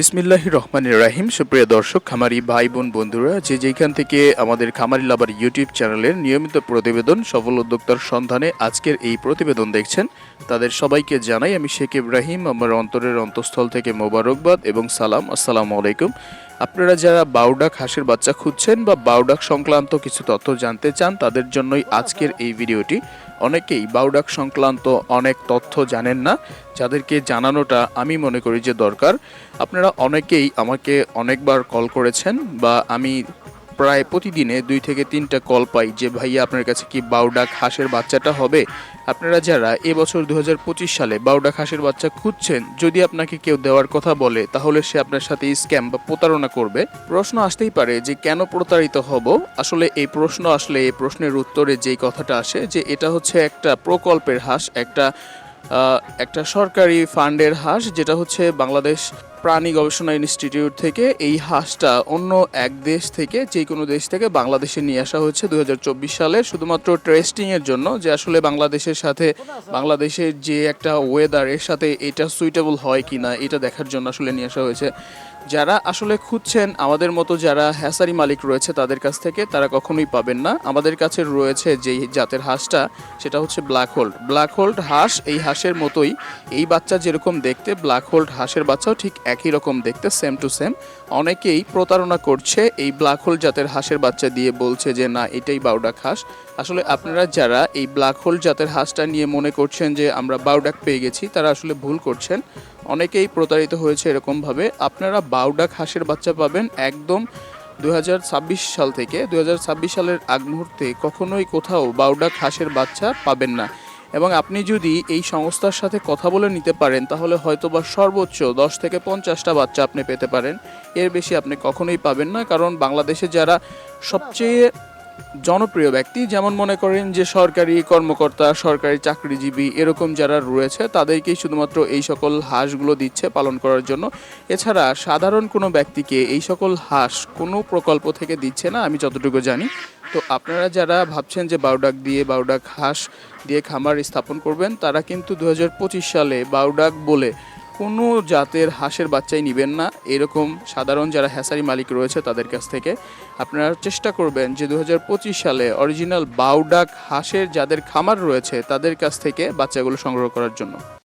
বিসমিল্লাহ রহমান রাহিম। সুপ্রিয় দর্শক, খামারি ভাই বোন বন্ধুরা, যে যেখান থেকে আমাদের খামারি লাভার ইউটিউব চ্যানেলের নিয়মিত প্রতিবেদন, সফল উদ্যোক্তার সন্ধানে আজকের এই প্রতিবেদন দেখছেন, তাদের সবাইকে জানাই আমি শেখ ইব্রাহিম। আমার অন্তরের অন্তঃস্থল থেকে মোবারকবাদ এবং সালাম। আসসালামু আলাইকুম। আপনারা যারা বাউডাক হাঁসের বাচ্চা খুঁজছেন বা বাউডাক সংক্রান্ত কিছু তথ্য জানতে চান, তাদের জন্যই আজকের এই ভিডিওটি। অনেকেই বাউডাক সংক্রান্ত অনেক তথ্য জানেন না, যাদেরকে জানানোটা আমি মনে করি যে দরকার। আপনারা অনেকেই আমাকে অনেকবার কল করেছেন বা আমি প্রায় প্রতিদিনে দুই থেকে তিনটা কল পাই যে, ভাইয়া, আপনার কাছে কি বাউডাক হাঁসের বাচ্চাটা হবে? আপনারা যারা এবছর দু হাজার পঁচিশ সালে বাউডাক হাঁসের বাচ্চা খুঁজছেন, যদি আপনাকে কেউ দেওয়ার কথা বলে, তাহলে সে আপনার সাথে স্ক্যাম বা প্রতারণা করবে। প্রশ্ন আসতেই পারে যে, কেন প্রতারিত হব? আসলে এই প্রশ্ন আসলে এই প্রশ্নের উত্তরে যেই কথাটা আসে যে, এটা হচ্ছে একটা প্রকল্পের হাঁস, একটা একটা সরকারি ফান্ডের হাঁস, যেটা হচ্ছে বাংলাদেশ প্রাণী গবেষণা ইনস্টিটিউট থেকে এই হাঁসটা অন্য এক দেশ থেকে, যে কোনো দেশ থেকে বাংলাদেশে নিয়ে আসা হাজার চব্বিশ সালে। শুধুমাত্র টেস্টিং এর জন্য যে আসলে বাংলাদেশের সাথে, বাংলাদেশের যে একটা ওয়েদার এর সাথে এটা সুইটেবল হয় কিনা, এটা দেখার জন্য আসলে নিয়ে আসা হয়েছে। যারা আসলে খুঁজছেন, আমাদের মতো যারা হ্যাসারি মালিক রয়েছে তাদের কাছ থেকে তারা কখনোই পাবেন না। আমাদের কাছে রয়েছে যেই জাতের হাঁসটা, সেটা হচ্ছে ব্ল্যাক হোল্ড ব্ল্যাক হোল্ড হাঁস এই হাঁসের মতোই, এই বাচ্চা যেরকম দেখতে ব্ল্যাক হোল্ড হাঁসের বাচ্চাও ঠিক একই রকম দেখতে সেম টু সেম অনেকেই প্রতারণা করছে এই ব্ল্যাক হোল জাতের হাঁসের বাচ্চা দিয়ে বলছে যে, না, এটাই বাউডাক হাঁস। আসলে আপনারা যারা এই ব্ল্যাক হোল জাতের হাঁসটা নিয়ে মনে করছেন যে, আমরা বাউডাক পেয়ে গেছি, তারা আসলে ভুল করছেন। অনেকেই প্রতারিত হয়েছে এরকমভাবে। আপনারা বাউডাক হাঁসের বাচ্চা পাবেন একদম দু হাজার ছাব্বিশ সাল থেকে। দু হাজার ছাব্বিশ সালের আগ মুহূর্তে কখনোই কোথাও বাউডাক হাঁসের বাচ্চা পাবেন না। এবং আপনি যদি এই সংস্থার সাথে কথা বলে নিতে পারেন, তাহলে হয়তোবা সর্বোচ্চ দশ থেকে পঞ্চাশটা বাচ্চা আপনি পেতে পারেন। এর বেশি আপনি কখনোই পাবেন না, কারণ বাংলাদেশে যারা সবচেয়ে জনপ্রিয় ব্যক্তি যেমন মনে করেন যে সরকারি কর্মকর্তা, সরকারি চাকরিজীবী এরকম যারা রয়েছে, তাদেরকেই শুধুমাত্র এই সকল হাঁসগুলো দিচ্ছে পালন করার জন্য। এছাড়া সাধারণ কোনো ব্যক্তিকে এই সকল হাঁস কোনো প্রকল্প থেকে দিচ্ছে না, আমি যতটুকু জানি। তো আপনারা যারা ভাবছেন যে বাউডাক দিয়ে বাউডাক হাঁস দিয়ে খামার স্থাপন করবেন, তারা কিন্তু দু হাজার পঁচিশ সালে বাউডাক বলে কোনো জাতের হাঁসের বাচ্চাই নেবেন না। এরকম সাধারণ যারা হ্যাসারি মালিক রয়েছে তাদের কাছ থেকে আপনারা চেষ্টা করবেন যে দু হাজার পঁচিশ সালে অরিজিনাল বাউডাক হাঁসের যাদের খামার রয়েছে তাদের কাছ থেকে বাচ্চাগুলো সংগ্রহ করার জন্য।